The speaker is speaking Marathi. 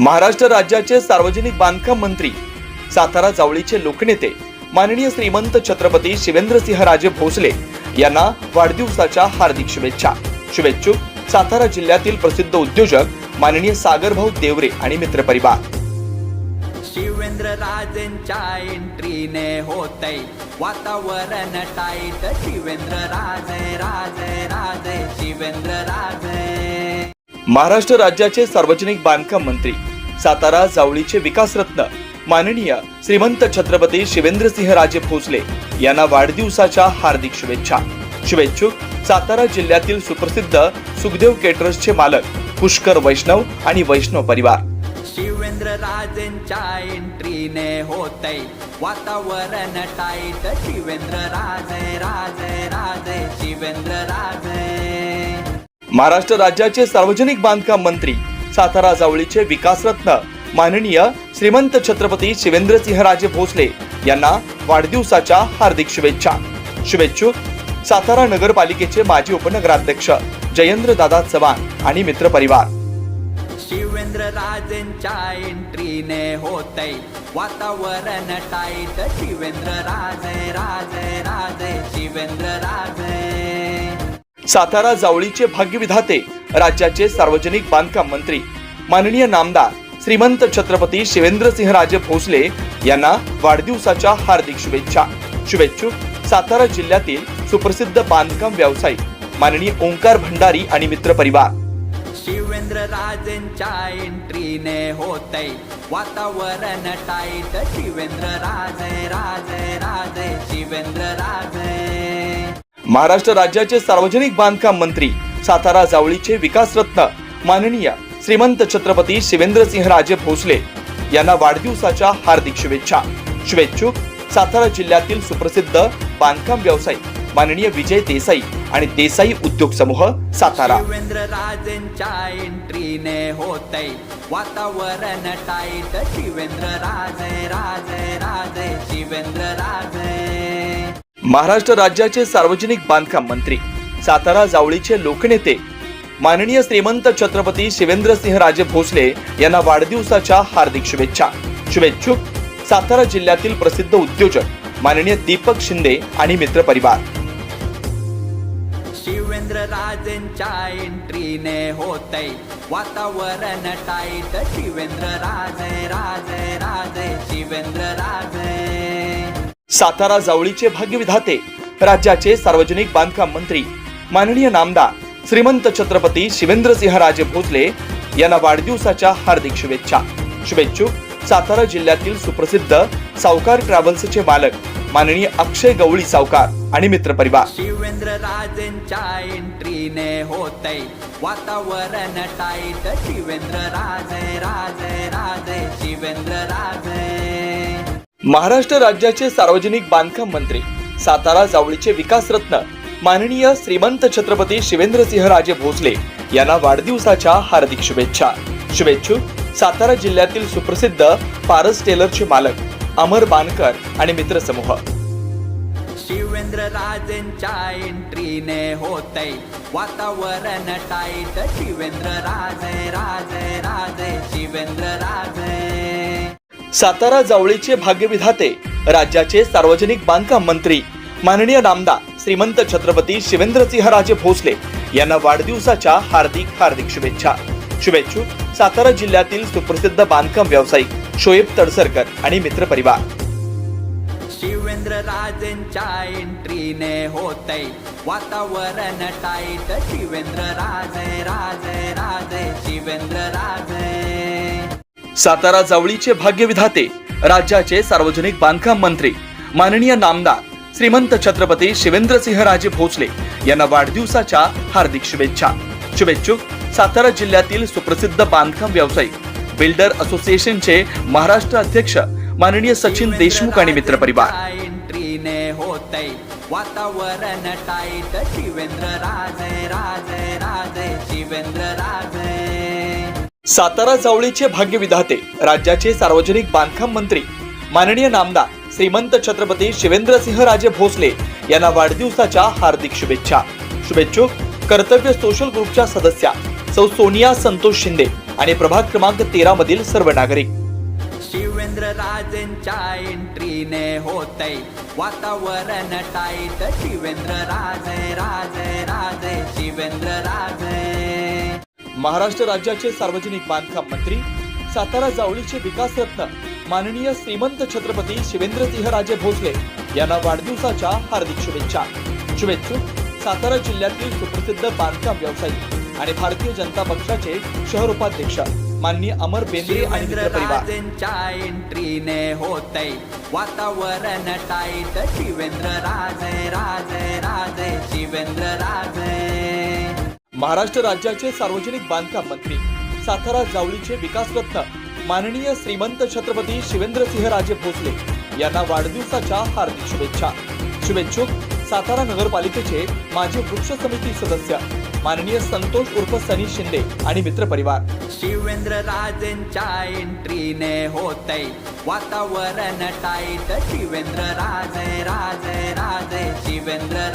महाराष्ट्र राज्याचे सार्वजनिक बांधकाम मंत्री सातारा जावळीचे लोकनेते माननीय श्रीमंत छत्रपती शिवेंद्रसिंह राजे भोसले यांना वाढदिवसाच्या हार्दिक शुभेच्छा. शुभेच्छुक सातारा जिल्ह्यातील प्रसिद्ध उद्योजक माननीय सागरभाऊ देवरे आणि मित्रपरिवार. शिवेंद्र राजेंच्या एंट्रीने होतय. वातावरण टाईट शिवेंद्र राजे राजे राजे शिवेंद्र राजे महाराष्ट्र राज्याचे सार्वजनिक बांधकाम मंत्री सातारा जावळीचे विकासरत्न माननीय श्रीमंत छत्रपती शिवेंद्रसिंह राजे भोसले यांना वाढदिवसाच्या हार्दिक शुभेच्छा. शुभेच्छुक सातारा जिल्ह्यातील सुप्रसिद्ध सुखदेव केटरर्सचे मालक पुष्कर वैष्णव आणि वैष्णव परिवार. शिवेंद्र राजेंच्या एंट्रीने होतय. वातावरण टाईट शिवेंद्र राजे राजे राजे शिवेंद्र राजे महाराष्ट्र राज्याचे सार्वजनिक बांधकाम मंत्री सातारा जावळीचे विकासरत्न माननीय श्रीमंत छत्रपती शिवेंद्रसिंहराजे भोसले यांना वाढदिवसाच्या हार्दिक शुभेच्छा. शुभेच्छुक सातारा नगरपालिकेचे माजी उपनगराध्यक्ष जयेंद्र दादा चव्हाण आणि मित्रपरिवार शिवेंद्र राजेंच्या एंट्रीने होतय वातावरण टाईट शिवेंद्र राजे राजे राजे. सातारा जावळीचे भाग्यविधाते राज्याचे सार्वजनिक बांधकाम मंत्री माननीय नामदार श्रीमंत छत्रपती शिवेंद्रसिंहराजे भोसले यांना वाढदिवसाच्या हार्दिक शुभेच्छा. शुभेच्छुक सातारा जिल्ह्यातील सुप्रसिद्ध बांधकाम व्यावसायिक माननीय ओंकार भंडारी आणि मित्रपरिवार शिवेंद्र राजेंच्या एंट्रीने होतय. वातावरण टाईट. शिवेंद्र राजे राजे राजे शिवेंद्र राजे महाराष्ट्र राज्याचे सार्वजनिक बांधकाम मंत्री सातारा जावळीचे विकासरत्न माननीय श्रीमंत छत्रपती शिवेंद्रसिंह राजे भोसले यांना वाढदिवसाच्या हार्दिक शुभेच्छा. शुभेच्छुक सातारा जिल्ह्यातील सुप्रसिद्ध बांधकाम व्यावसायिक माननीय विजय देसाई आणि देसाई उद्योग समूह सातारा. राजेंच्या एंट्रीने होतय वातावरण टाईट शिवेंद्र राजे राजे महाराष्ट्र राज्याचे सार्वजनिक बांधकाम मंत्री सातारा जावळीचे लोकनेते माननीय श्रीमंत छत्रपती शिवेंद्रसिंहराजे भोसले यांना वाढदिवसाच्या हार्दिक शुभेच्छा. शुभेच्छुक सातारा जिल्ह्यातील प्रसिद्ध उद्योजक माननीय दीपक शिंदे आणि मित्रपरिवार शिवेंद्र राजेंच्या एंट्रीने होतय. वातावरण टाईट शिवेंद्र राजे राजे राजे शिवेंद्र राजे. सातारा जावळीचे भाग्यविधाते राज्याचे सार्वजनिक बांधकाम मंत्री माननीय नामदार श्रीमंत छत्रपती शिवेंद्रसिंहराजे भोसले यांना वाढदिवसाच्या हार्दिक शुभेच्छा. शुभेच्छुक सातारा जिल्ह्यातील सुप्रसिद्ध सावकार ट्रॅव्हल्सचे मालक माननीय अक्षय गवळी सावकार आणि मित्रपरिवार शिवेंद्र राजेंच्या एंट्रीने होतय वातावरण टाईट शिवेंद्र राजे राजे राजे शिवेंद्र महाराष्ट्र राज्याचे सार्वजनिक बांधकाम मंत्री सातारा जावळीचे विकासरत्न माननीय श्रीमंत छत्रपती शिवेंद्रसिंहराजे भोसले यांना वाढदिवसाच्या हार्दिक शुभेच्छा. शुभेच्छुक सातारा जिल्ह्यातील सुप्रसिद्ध पारस टेलरचे मालक अमर बानकर आणि मित्रसमूह. शिवेंद्र राजेंच्या एंट्रीने होतय वातावरण टाईट. शिवेंद्र राजे राजे राजे शिवेंद्र राजे सातारा जावळीचे भाग्यविधाते राज्याचे सार्वजनिक बांधकाम मंत्री माननीय नामदार श्रीमंत छत्रपती शिवेंद्रसिंहराजे भोसले यांना वाढदिवसाच्या हार्दिक हार्दिक शुभेच्छा. शुभेच्छू सातारा जिल्ह्यातील सुप्रसिद्ध बांधकाम व्यावसायिक शोएब तडसरकर आणि मित्रपरिवार शिवेंद्र राजेंच्या एंट्रीने होतय. वातावरण टाईट शिवेंद्र राजे राजे राजे शिवेंद्र राजे सातारा जवळीचे भाग्यविधाते राज्याचे सार्वजनिक बांधकाम मंत्री माननीय नामदार श्रीमंत छत्रपती शिवेंद्रसिंहराजे भोसले यांना वाढदिवसाच्या हार्दिक शुभेच्छा. शुभेच्छुक सातारा जिल्ह्यातील सुप्रसिद्ध बांधकाम व्यावसायिक बिल्डर असोसिएशनचे महाराष्ट्र अध्यक्ष माननीय सचिन देशमुख आणि मित्रपरिवार एंट्रीने वातावरण टाईट शिवेंद्र राजे राजे राजे शिवेंद्र राजे. सातारा जावळीचे भाग्यविधाते राज्याचे सार्वजनिक बांधकाम मंत्री माननीय नामदार श्रीमंत छत्रपती शिवेंद्रसिंहराजे भोसले यांना वाढदिवसाच्या हार्दिक शुभेच्छा. शुभेच्छुक कर्तव्य सोशल ग्रुपच्या सदस्या सौ सोनिया संतोष शिंदे आणि प्रभाग क्रमांक तेरा मधील सर्व नागरिक. शिवेंद्र राजेंच्या एंट्रीने होतय. वातावरण टाईट शिवेंद्र राजे राजे राजे शिवेंद्र राजे महाराष्ट्र राज्याचे सार्वजनिक बांधकाम मंत्री सातारा जावळीचे विकास रत्न माननीय श्रीमंत छत्रपती शिवेंद्रसिंहराजे भोसले यांना वाढदिवसाच्या हार्दिक शुभेच्छा. शुभेच्छुक सातारा जिल्ह्यातील सुप्रसिद्ध बांधकाम व्यावसायिक आणि भारतीय जनता पक्षाचे शहर उपाध्यक्ष माननीय अमर बेंद्रे आणि एंट्रीने होतय वातावरण टाईट. शिवेंद्र राजे राजे राजे शिवेंद्र राजे. महाराष्ट्र राज्याचे सार्वजनिक बांधकाम मंत्री सातारा जावळीचे विकासरत्न माननीय श्रीमंत छत्रपती शिवेंद्रसिंहराजे भोसले यांना वाढदिवसाच्या हार्दिक शुभेच्छा. शुभेच्छुक सातारा नगरपालिकेचे माजी वृक्ष समिती सदस्य माननीय संतोष उर्फ सनी शिंदे आणि मित्र परिवार. शिवेंद्र राजेंच्या एंट्रीने होतय वातावरण टाईट. शिवेंद्र राजे राजे राजे शिवेंद्र